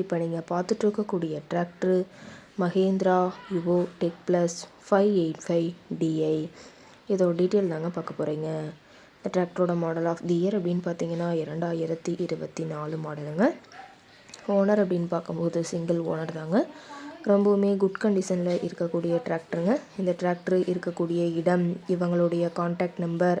இப்போ நீங்கள் பார்த்துட்ருக்கக்கூடிய tractor Mahindra Yuvo tech plus five eight five DI. இதோட டீட்டெயில் தாங்க பார்க்க போகிறீங்க இந்த டிராக்டரோட மாடல் ஆஃப் தி இயர் அப்படின்னு பார்த்தீங்கன்னா இரண்டாயிரத்தி இருபத்தி நாலு மாடலுங்க. ஓனர் அப்படின்னு பார்க்கும்போது சிங்கிள் ஓனர் தாங்க. ரொம்பவுமே குட் கண்டிஷனில் இருக்கக்கூடிய டிராக்டருங்க. இந்த டிராக்டர் இருக்கக்கூடிய இடம் இவங்களுடைய காண்டாக்ட் நம்பர்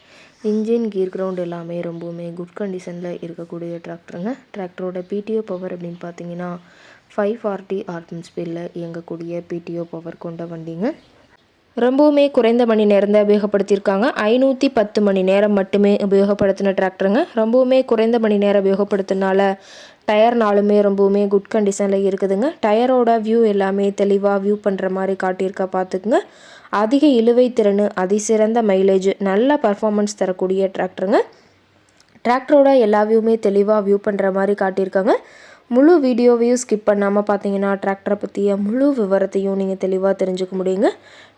இன்ஜின் கீர் கிரவுண்ட் எல்லாமே ரொம்பவுமே குட் கண்டிஷனில் இருக்கக்கூடிய டிராக்டருங்க டிராக்டரோட பிடிஓ பவர் அப்படின்னு பார்த்தீங்கன்னா ஃபைவ் ஃபார்ட்டி ஆர்பிஎம் ஸ்பீடில் இயங்கக்கூடிய பிடிஓ பவர் கொண்ட வண்டிங்க. ரொம்பவுமே குறைந்த மணி நேரம் தான் உபயோகப்படுத்தியிருக்காங்க. ஐநூற்றி பத்து மணி நேரம் மட்டுமே உபயோகப்படுத்தின டிராக்டருங்க ரொம்பவுமே குறைந்த மணி நேரம் உபயோகப்படுத்தினால டயர் நாலுமே ரொம்பவுமே குட் கண்டிஷனில் இருக்குதுங்க. டயரோட வியூ எல்லாமே தெளிவாக வியூ பண்ணுற மாதிரி காட்டியிருக்கா பார்த்துக்குங்க அதிக இழுவை திறன் அதிசிறந்த மைலேஜ் நல்ல பர்ஃபார்மன்ஸ் தரக்கூடிய டிராக்டருங்க டிராக்டரோட எல்லா வியூமே தெளிவாக வியூ பண்ணுற மாதிரி காட்டியிருக்காங்க. முழு வீடியோவையும் ஸ்கிப் பண்ணாமல் பார்த்தீங்கன்னா டிராக்டரை பற்றிய முழு விவரத்தையும் நீங்கள் தெளிவாக தெரிஞ்சுக்க முடியுங்க.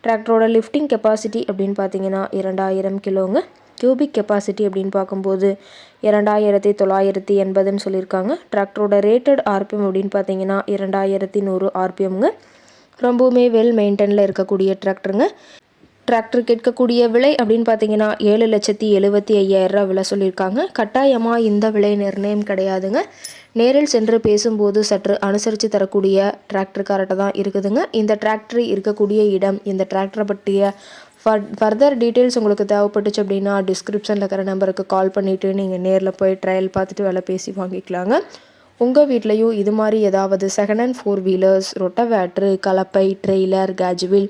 டிராக்டரோட லிஃப்டிங் கெப்பாசிட்டி அப்படின்னு பார்த்தீங்கன்னா இரண்டாயிரம் கிலோங்க கியூபிக் கெப்பாசிட்டி அப்படின்னு பார்க்கும்போது இரண்டாயிரத்தி தொள்ளாயிரத்தி எண்பதுன்னு சொல்லியிருக்காங்க. டிராக்டரோட ரேட்டட் ஆர்பிஎம் அப்படின்னு பார்த்தீங்கன்னா இரண்டாயிரத்தி நூறு ஆர்பிஎம்ங்க ரொம்பவுமே வெல் மெயின்டைனில் இருக்கக்கூடிய டிராக்டருங்க டிராக்டர் கேட்கக்கூடிய விலை அப்படின்னு பார்த்தீங்கன்னா ஏழு லட்சத்தி எழுபத்தி ஐயாயிரரூவா விலை சொல்லியிருக்காங்க. கட்டாயமாக இந்த விலை நிர்ணயம் கிடையாதுங்க. நேரில் சென்று பேசும்போது சற்று அனுசரித்து தரக்கூடிய டிராக்டர்கார்ட்ட தான் இருக்குதுங்க. இந்த டிராக்டர் இருக்கக்கூடிய இடம் இந்த டிராக்டரை பற்றிய ஃபர் ஃபர்தர் டீட்டெயில்ஸ் உங்களுக்கு தேவைப்பட்டுச்சு அப்படின்னா டிஸ்கிரிப்ஷனில் இருக்கிற நம்பருக்கு கால் பண்ணிவிட்டு நீங்கள் நேரில் போய் ட்ரையல் பார்த்துட்டு வேலை பேசி வாங்கிக்கலாங்க. உங்கள் வீட்லேயும் இது மாதிரி ஏதாவது second hand four wheelers rotavator கலப்பை ட்ரெய்லர் கேஜுவில்